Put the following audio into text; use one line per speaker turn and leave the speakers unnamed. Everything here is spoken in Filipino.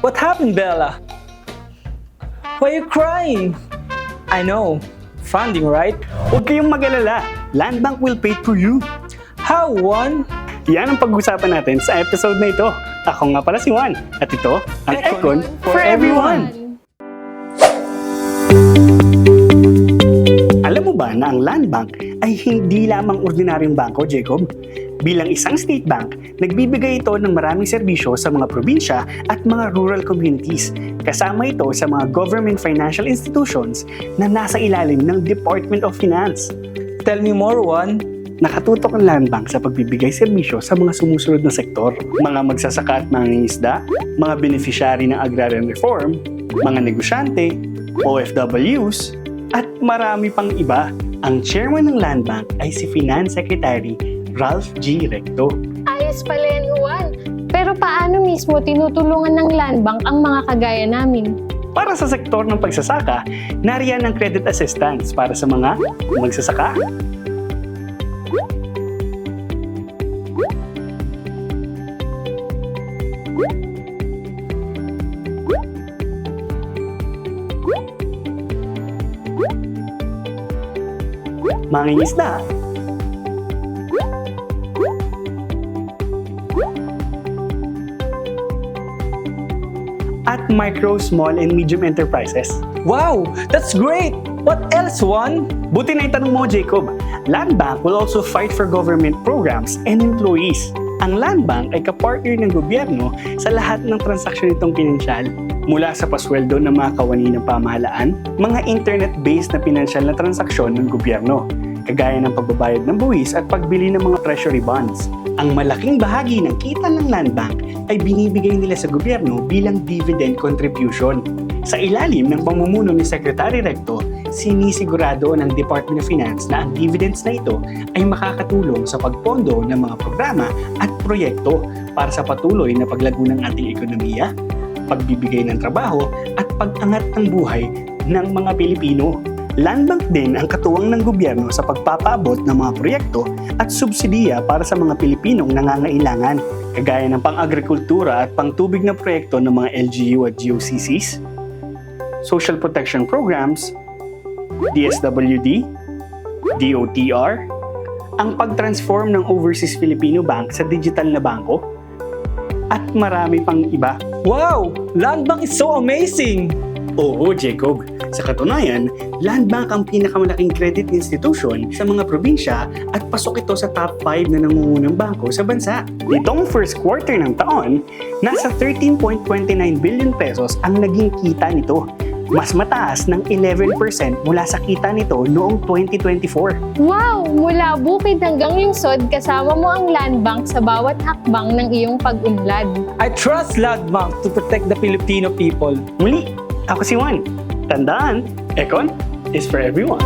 What happened, Bella? Why are you crying? I know. Funding, right?
Huwag kayong mag-alala. Land Bank will pay for you.
How, Juan?
Yan ang pag-usapan natin sa episode na ito. Ako nga pala si Juan. At ito, ang Econ for everyone. Alam mo ba na ang Land Bank ay hindi lamang ordinaryong bangko, Jacob? Bilang isang state bank, nagbibigay ito ng maraming serbisyo sa mga probinsya at mga rural communities. Kasama ito sa mga government financial institutions na nasa ilalim ng Department of Finance.
Tell me more, Juan.
Nakatutok ang Land Bank sa pagbibigay serbisyo sa mga sumusunod na sektor, mga magsasaka at mangingisda, mga beneficiary ng agrarian reform, mga negosyante, OFWs, at marami pang iba. Ang chairman ng Land Bank ay si Finance Secretary Ralph G. Recto.
Ayos pala yan, Juan. Pero paano mismo tinutulungan ng Land Bank ang mga kagaya namin?
Para sa sektor ng pagsasaka, nariyan ang credit assistance para sa mga magsasaka, mangingisda, at micro, small, and medium enterprises.
Wow, that's great! What else, Juan?
Buti na itanong mo, Jacob. Land Bank will also fight for government programs and employees. Ang Land Bank ay kapartner ng gobyerno sa lahat ng transaksyon nitong pinansyal. Mula sa pasweldo ng mga kawani ng pamahalaan, mga internet-based na pinansyal na transaksyon ng gobyerno, kagaya ng pagbabayad ng buwis at pagbili ng mga treasury bonds. Ang malaking bahagi ng kita ng Land Bank ay binibigay nila sa gobyerno bilang dividend contribution. Sa ilalim ng pamumuno ni Secretary Recto, sinisigurado ng Department of Finance na ang dividends na ito ay makakatulong sa pagpondo ng mga programa at proyekto para sa patuloy na paglago ng ating ekonomiya, pagbibigay ng trabaho at pag-angat ng buhay ng mga Pilipino. Land Bank din ang katuwang ng gobyerno sa pagpapaabot ng mga proyekto at subsidiya para sa mga Pilipinong nangangailangan, kagaya ng pang-agrikultura at pang-tubig na proyekto ng mga LGU at GOCCs, social protection programs, DSWD, DOTR, ang pag-transform ng Overseas Filipino Bank sa digital na bangko, at marami pang iba.
Wow! Land Bank is so amazing!
Oo, Jacob. Sa katunayan, Land Bank ang pinakamalaking credit institution sa mga probinsya at pasok ito sa top 5 na nangungunang bangko sa bansa. Nitong first quarter ng taon, nasa 13.29 billion pesos ang naging kita nito. Mas mataas ng 11% mula sa kita nito noong 2024.
Wow! Mula bukid hanggang lungsod, kasama mo ang Land Bank sa bawat hakbang ng iyong pag-unlad.
I trust Land Bank to protect the Filipino people.
Muli, ako si Juan. Tandaan, Econ is for everyone.